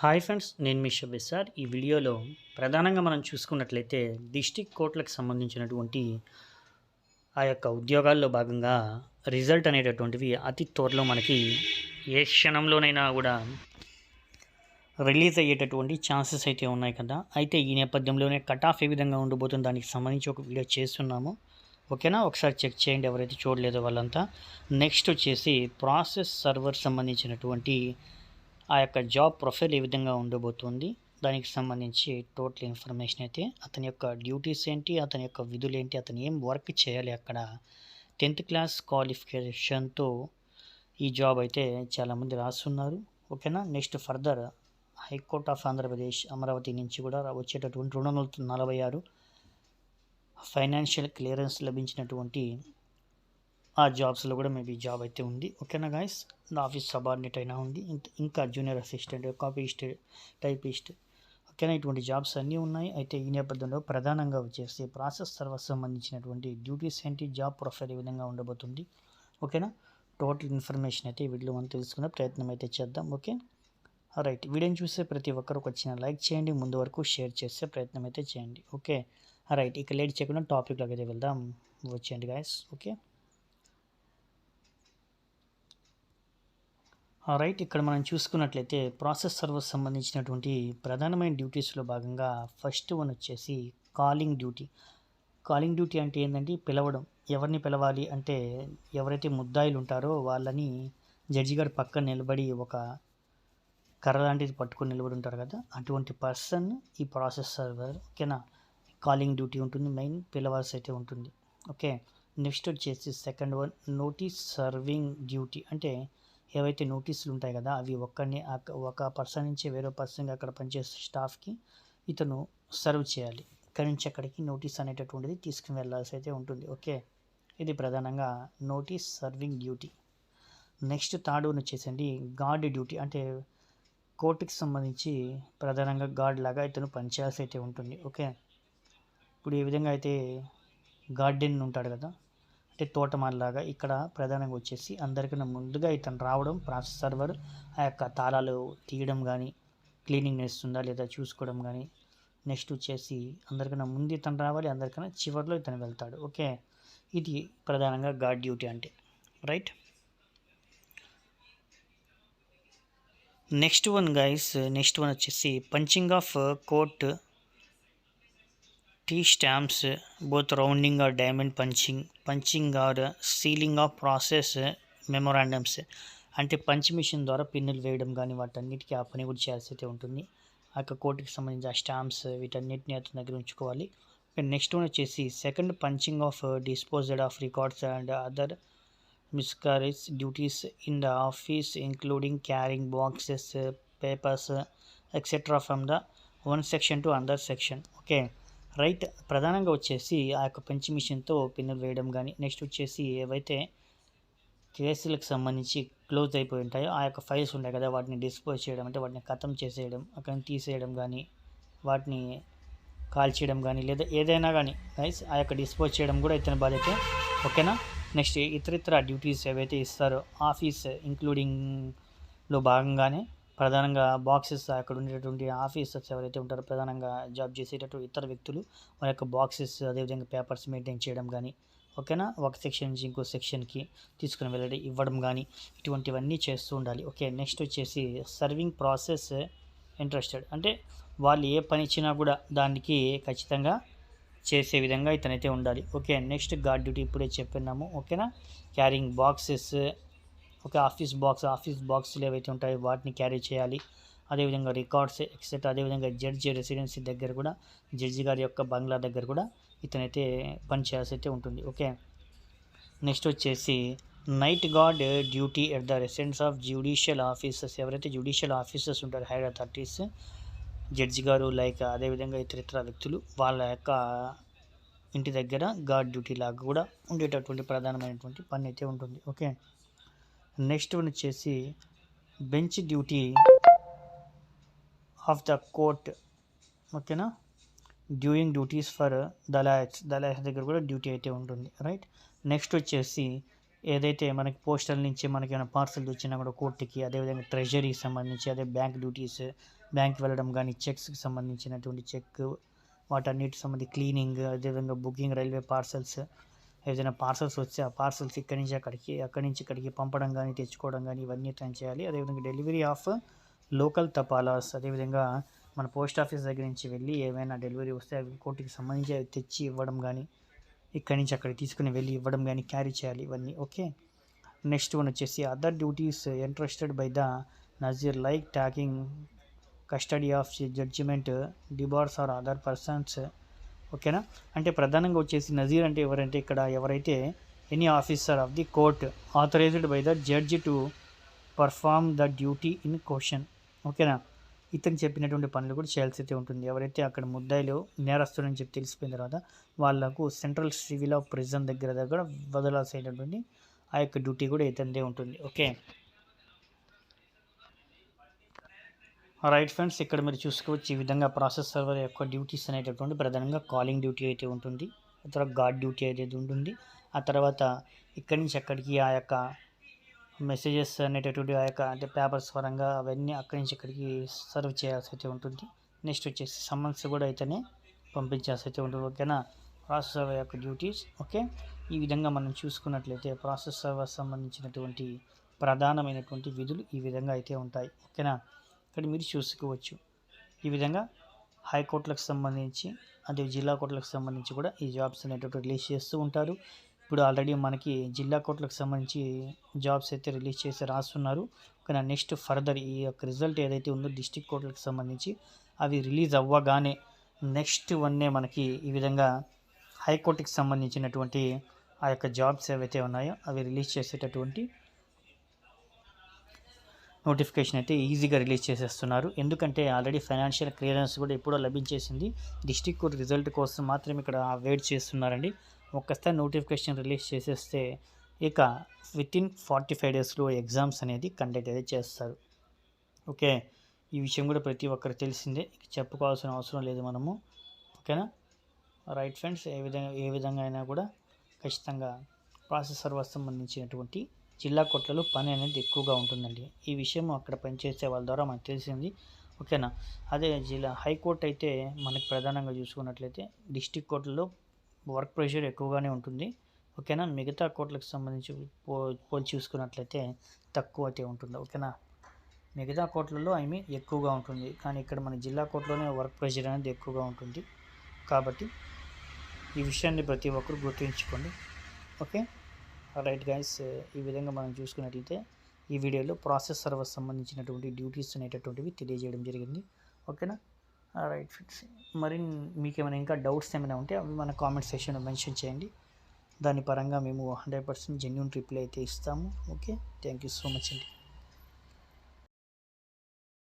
Hi friends నేను మీ Shabbir sir. ఈ వీడియోలో ప్రధానంగా మనం చూసుకున్నట్లయితే డిస్టిక్ కోర్టులకు సంబంధించినటువంటి ఆ యొక్క ఉద్యోగాల్లో భాగంగా రిజల్ట్ అనేటటువంటివి అతి త్వరలో మనకి ఏ క్షణంలోనైనా కూడా రిలీజ్ అయ్యేటటువంటి ఛాన్సెస్ అయితే ఉన్నాయి కదా. అయితే ఈ నేపథ్యంలోనే కట్ ఆఫ్ ఏ విధంగా ఉండబోతుంది దానికి సంబంధించి ఒక వీడియో చేస్తున్నాము. ఓకేనా? ఒకసారి చెక్ చేయండి ఎవరైతే చూడలేదో వాళ్ళంతా. నెక్స్ట్ వచ్చేసి ప్రాసెస్ సర్వర్ సంబంధించినటువంటి ఆ యొక్క జాబ్ ప్రొఫైల్ ఏ విధంగా ఉండబోతుంది దానికి సంబంధించి టోటల్ ఇన్ఫర్మేషన్ అయితే అతని యొక్క డ్యూటీస్ ఏంటి అతని యొక్క విధులు ఏంటి అతను ఏం వర్క్ చేయాలి అక్కడ. టెన్త్ క్లాస్ క్వాలిఫికేషన్తో ఈ జాబ్ అయితే చాలామంది రాస్తున్నారు. ఓకేనా? Next further high court of Andhra Pradesh Amaravati నుంచి కూడా వచ్చేటటువంటి రెండు వందల నలభై ఆరు ఫైనాన్షియల్ క్లియరెన్స్ లభించినటువంటి ఆ జాబ్స్లో కూడా మేబీ జాబ్ అయితే ఉంది. ఓకేనా గాయస్? ఆఫీస్ సబార్డినేట్ అయినా ఉంది. ఇంకా జూనియర్ అసిస్టెంట్ కాపీస్ట్ టైపిస్ట్ ఓకేనా? ఇటువంటి జాబ్స్ అన్నీ ఉన్నాయి. అయితే ఈ నేపథ్యంలో ప్రధానంగా వచ్చేసి ప్రాసెస్ సర్వీస్ సంబంధించినటువంటి డ్యూటీస్ ఏంటి? జాబ్ ప్రొఫైల్ ఏ విధంగా ఉండబోతుంది? ఓకేనా? టోటల్ ఇన్ఫర్మేషన్ అయితే వీడియో మనం తెలుసుకునే ప్రయత్నం అయితే చేద్దాం. ఓకే? రైట్ వీడియోని చూసే ప్రతి ఒక్కరు ఒక చిన్న లైక్ చేయండి. ముందు వరకు షేర్ చేసే ప్రయత్నం అయితే చేయండి. ఓకే? రైట్ ఇక లేట్ చేయకుండా టాపిక్లోకి అయితే వెళ్దాం. వచ్చేయండి గాయస్. ఓకే? రైట్ ఇక్కడ మనం చూసుకున్నట్లయితే ప్రాసెస్ సర్వర్స్ సంబంధించినటువంటి ప్రధానమైన డ్యూటీస్లో భాగంగా ఫస్ట్ వన్ వచ్చేసి కాలింగ్ డ్యూటీ కాలింగ్ డ్యూటీ అంటే ఏంటంటే పిలవడం. ఎవరిని పిలవాలి అంటే ఎవరైతే ముద్దాయిలు ఉంటారో వాళ్ళని జడ్జి గారి పక్కన నిలబడి ఒక కర్ర లాంటిది పట్టుకొని నిలబడి ఉంటారు కదా అటువంటి పర్సన్ ఈ ప్రాసెస్ సర్వర్ ఓకేనా కాలింగ్ డ్యూటీ ఉంటుంది మెయిన్ పిలవాల్సి అయితే ఉంటుంది. ఓకే నెక్స్ట్ వచ్చేసి second one notice serving duty అంటే ఏవైతే నోటీసులు ఉంటాయి కదా అవి ఒక్కడిని అక్క- ఒక పర్సన్ నుంచి వేరే పర్సన్గా అక్కడ పనిచేసే స్టాఫ్కి ఇతను సర్వ్ చేయాలి. ఇక్కడి నుంచి అక్కడికి నోటీస్ అనేటటువంటిది తీసుకుని వెళ్ళాల్సి అయితే ఉంటుంది. ఓకే? ఇది ప్రధానంగా notice serving duty. Next third one వచ్చేసండి గార్డ్ డ్యూటీ. అంటే కోర్టుకి సంబంధించి ప్రధానంగా గార్డ్ లాగా ఇతను పనిచేయాల్సి అయితే ఉంటుంది. ఓకే? ఇప్పుడు ఏ విధంగా అయితే గార్డెన్ ఉంటాడు కదా అంటే తోటమాలలాగా ఇక్కడ ప్రధానంగా వచ్చేసి అందరికన్నా ముందుగా ఇతను రావడం ప్రాసెస్ సర్వర్ ఆ యొక్క తాళాలు తీయడం కానీ క్లీనింగ్ చేస్తుందా లేదా చూసుకోవడం కానీ నెక్స్ట్ వచ్చేసి అందరికన్నా ముందు ఇతను రావాలి అందరికన్నా చివరిలో ఇతను వెళ్తాడు. ఓకే? ఇది ప్రధానంగా గార్డ్ డ్యూటీ అంటే. Right? Next one guys next one వచ్చేసి punching of court T stamps both rounding or diamond punching punching or sealing of process memorandums. అంటే పంచ్ మిషన్ ద్వారా పిన్నులు వేయడం కానీ వాటన్నిటికీ ఆ పని కూడా చేయాల్సి అయితే ఉంటుంది. ఆ యొక్క కోర్టుకి సంబంధించి ఆ స్టాంప్స్ వీటన్నిటిని అతని దగ్గర ఉంచుకోవాలి. నెక్స్ట్ వన్ వచ్చేసి second punching of disposed of records and other miscarriage duties in the office including carrying boxes papers etcetera from the one section to another section. Okay? Right ప్రధానంగా వచ్చేసి ఆ యొక్క పంచి మిషన్తో పిన్నులు వేయడం కానీ నెక్స్ట్ వచ్చేసి ఏవైతే కేసులకు సంబంధించి క్లోజ్ అయిపోయి ఉంటాయో ఆ యొక్క ఫైల్స్ ఉంటాయి కదా వాటిని డిస్పోజ్ చేయడం అంటే వాటిని ఖతం చేసేయడం అక్కడ తీసేయడం కానీ వాటిని కాల్ చేయడం కానీ లేదా ఏదైనా కానీ గైస్ ఆ యొక్క డిస్పోజ్ చేయడం కూడా ఇతని బాధ్యత ఓకేనా? నెక్స్ట్ ఇతరితర డ్యూటీస్ ఏవైతే ఇస్తారో ఆఫీస్ ఇంక్లూడింగ్లో భాగంగానే ప్రధానంగా బాక్సెస్ అక్కడ ఉండేటువంటి ఆఫీసర్స్ ఎవరైతే ఉంటారో ప్రధానంగా జాబ్ చేసేటటువంటి ఇతర వ్యక్తులు వారి యొక్క బాక్సెస్ అదేవిధంగా పేపర్స్ మెయింటైన్ చేయడం కానీ ఓకేనా? ఒక సెక్షన్ నుంచి ఇంకో సెక్షన్కి తీసుకుని వెళ్ళడం ఇవ్వడం కానీ ఇటువంటివన్నీ చేస్తూ ఉండాలి. ఓకే నెక్స్ట్ వచ్చేసి సర్వింగ్ ప్రాసెస్ ఇంట్రెస్టెడ్. అంటే వాళ్ళు ఏ పని ఇచ్చినా కూడా దానికి ఖచ్చితంగా చేసే విధంగా ఇతనైతే ఉండాలి. ఓకే నెక్స్ట్ గార్డ్ డ్యూటీ ఇప్పుడే చెప్పినాము ఓకేనా? క్యారింగ్ బాక్సెస్ ఒక ఆఫీస్ బాక్స్ ఆఫీస్ బాక్సులు ఏవైతే ఉంటాయో వాటిని క్యారీ చేయాలి. అదేవిధంగా రికార్డ్స్ ఎక్సెట్రా అదేవిధంగా జడ్జి రెసిడెన్సీ దగ్గర కూడా జడ్జి గారి యొక్క బంగ్లా దగ్గర కూడా ఇతనైతే పని చేయాల్సి అయితే ఉంటుంది. ఓకే నెక్స్ట్ వచ్చేసి night guard duty at the residence of judicial officers ఎవరైతే జ్యుడిషియల్ ఆఫీసర్స్ ఉంటారు హైర్ అథారిటీస్ జడ్జి గారు లైక్ అదేవిధంగా ఇతరితర వ్యక్తులు వాళ్ళ యొక్క ఇంటి దగ్గర గార్డ్ డ్యూటీ లాగా కూడా ఉండేటటువంటి ప్రధానమైనటువంటి పని అయితే ఉంటుంది. ఓకే నెక్స్ట్ వన్ వచ్చేసి bench duty of the court. ఓకేనా? డ్యూయింగ్ డ్యూటీస్ ఫర్ దలాయత్స్ దలాయత్స్ దగ్గర కూడా డ్యూటీ అయితే ఉంటుంది. రైట్ నెక్స్ట్ వచ్చేసి ఏదైతే మనకి పోస్టల్ నుంచి మనకి ఏమైనా పార్సల్ వచ్చినా కూడా కోర్టుకి అదేవిధంగా ట్రెజరీకి సంబంధించి అదే బ్యాంక్ డ్యూటీస్ బ్యాంక్ వెళ్ళడం కానీ చెక్స్కి సంబంధించినటువంటి చెక్ వాటన్నిటికి సంబంధించి క్లీనింగ్ అదేవిధంగా బుకింగ్ రైల్వే పార్సల్స్ ఏదైనా పార్సల్స్ వస్తే ఆ పార్సల్స్ ఇక్కడి నుంచి అక్కడికి అక్కడి నుంచి ఇక్కడికి పంపడం కానీ తెచ్చుకోవడం కానీ ఇవన్నీ ట్రైన్ చేయాలి. అదేవిధంగా డెలివరీ ఆఫ్ లోకల్ తపాలాస్ అదేవిధంగా మన పోస్ట్ ఆఫీస్ దగ్గర నుంచి వెళ్ళి ఏమైనా డెలివరీ వస్తే అవి కోర్టుకి సంబంధించి అవి తెచ్చి ఇవ్వడం కానీ ఇక్కడి నుంచి అక్కడికి తీసుకుని వెళ్ళి ఇవ్వడం కానీ క్యారీ చేయాలి ఇవన్నీ. ఓకే? నెక్స్ట్ వన్ వచ్చేసి other duties interested by the Nazir like taking custody of judgement debtors or other persons ఓకేనా? అంటే ప్రధానంగా వచ్చేసి నజీర్ అంటే ఎవరంటే ఇక్కడ ఎవరైతే any officer of the court authorised by the judge to perform the duty in question ఓకేనా? ఇతను చెప్పినటువంటి పనులు కూడా చేయాల్సి అయితే ఉంటుంది. ఎవరైతే అక్కడ ముద్దాయిలు నేరస్తుడని చెప్పి తెలిసిపోయిన తర్వాత వాళ్ళకు సెంట్రల్ సివిల్ ఆఫ్ ప్రిజన్ దగ్గర దగ్గర వదలాల్సేటటువంటి ఆ యొక్క డ్యూటీ కూడా ఇతనిదే ఉంటుంది. ఓకే? రైట్ ఫ్రెండ్స్ ఇక్కడ మీరు చూసుకోవచ్చు ఈ విధంగా ప్రాసెస్ సర్వర్ యొక్క డ్యూటీస్ అనేటటువంటి ప్రధానంగా కాలింగ్ డ్యూటీ అయితే ఉంటుంది. ఆ తర్వాత గార్డ్ డ్యూటీ అయితే ఉంటుంది. ఆ తర్వాత ఇక్కడి నుంచి అక్కడికి ఆ యొక్క మెసేజెస్ అనేటటువంటి ఆ యొక్క అంటే పేపర్స్ పరంగా అవన్నీ అక్కడి నుంచి ఇక్కడికి సర్వ్ చేయాల్సి అయితే ఉంటుంది. నెక్స్ట్ వచ్చేసి సమ్మన్స్ కూడా అయితేనే పంపించాల్సి అయితే ఉంటుంది. ఓకేనా ప్రాసెస్ సర్వర్ యొక్క డ్యూటీస్ ఓకే ఈ విధంగా మనం చూసుకున్నట్లయితే ప్రాసెస్ సర్వర్ సంబంధించినటువంటి ప్రధానమైనటువంటి విధులు ఈ విధంగా అయితే ఉంటాయి. ఓకేనా ఇక్కడ మీరు చూసుకోవచ్చు. ఈ విధంగా హైకోర్టులకు సంబంధించి అదే జిల్లా కోర్టులకు సంబంధించి కూడా ఈ జాబ్స్ అనేటువంటి రిలీజ్ చేస్తూ ఉంటారు. ఇప్పుడు ఆల్రెడీ మనకి జిల్లా కోర్టులకు సంబంధించి జాబ్స్ అయితే రిలీజ్ చేసి రాస్తున్నారు. కానీ నెక్స్ట్ ఫర్దర్ ఈ యొక్క రిజల్ట్ ఏదైతే ఉందో డిస్టిక్ కోర్టులకు సంబంధించి అవి రిలీజ్ అవ్వగానే నెక్స్ట్ వన్నే మనకి ఈ విధంగా హైకోర్టుకి సంబంధించినటువంటి ఆ యొక్క జాబ్స్ ఏవైతే ఉన్నాయో అవి రిలీజ్ చేసేటటువంటి నోటిఫికేషన్ అయితే ఈజీగా రిలీజ్ చేసేస్తున్నారు. ఎందుకంటే ఆల్రెడీ ఫైనాన్షియల్ క్లియరెన్స్ కూడా ఎప్పుడో లభించేసింది. డిస్టిక్ కోర్ట్ రిజల్ట్ కోసం మాత్రం ఇక్కడ వెయిట్ చేస్తున్నారండి. ఒక్కసారి నోటిఫికేషన్ రిలీజ్ చేసేస్తే ఇక విత్ ఇన్ ఫార్టీ ఫైవ్ డేస్లో ఎగ్జామ్స్ అనేది కండక్ట్ అయితే చేస్తారు. ఓకే? ఈ విషయం కూడా ప్రతి ఒక్కరు తెలిసిందే. చెప్పుకోవాల్సిన అవసరం లేదు మనము. ఓకేనా? రైట్ ఫ్రెండ్స్ ఏ విధంగా ఏ విధంగా అయినా కూడా ఖచ్చితంగా ప్రాసెసర్ సంబంధించినటువంటి జిల్లా కోట్లలో పని అనేది ఎక్కువగా ఉంటుందండి. ఈ విషయం అక్కడ పనిచేసే వాళ్ళ ద్వారా మనకు తెలిసింది. ఓకేనా? అదే జిల్లా హైకోర్టు అయితే మనకి ప్రధానంగా చూసుకున్నట్లయితే డిస్టిక్ కోర్టులో వర్క్ ప్రెషర్ ఎక్కువగానే ఉంటుంది. ఓకేనా? మిగతా కోర్టులకు సంబంధించి పో పోల్చి చూసుకున్నట్లయితే తక్కువ అయితే ఉంటుంది. ఓకేనా? మిగతా కోర్టులలో ఐ మీన్ ఎక్కువగా ఉంటుంది. కానీ ఇక్కడ మన జిల్లా కోర్టులోనే వర్క్ ప్రెషర్ అనేది ఎక్కువగా ఉంటుంది. కాబట్టి ఈ విషయాన్ని ప్రతి ఒక్కరు గుర్తుంచుకోండి. ఓకే? రైట్ గైస్ uh, ఈ విధంగా మనం చూసుకున్నట్లయితే ఈ వీడియోలో ప్రాసెస్ సర్వర్స్ సంబంధించినటువంటి డ్యూటీస్ అనేటటువంటివి తెలియజేయడం జరిగింది. ఓకేనా రైట్ ఫ్రెండ్స్ మరి మీకు ఏమైనా ఇంకా డౌట్స్ ఏమైనా ఉంటే అవి మన కామెంట్ సెక్షన్లో మెన్షన్ చేయండి. దాని పరంగా మేము హండ్రెడ్ పర్సెంట్ జెన్యున్ రిప్లై అయితే ఇస్తాము. Okay thank you so much అండి.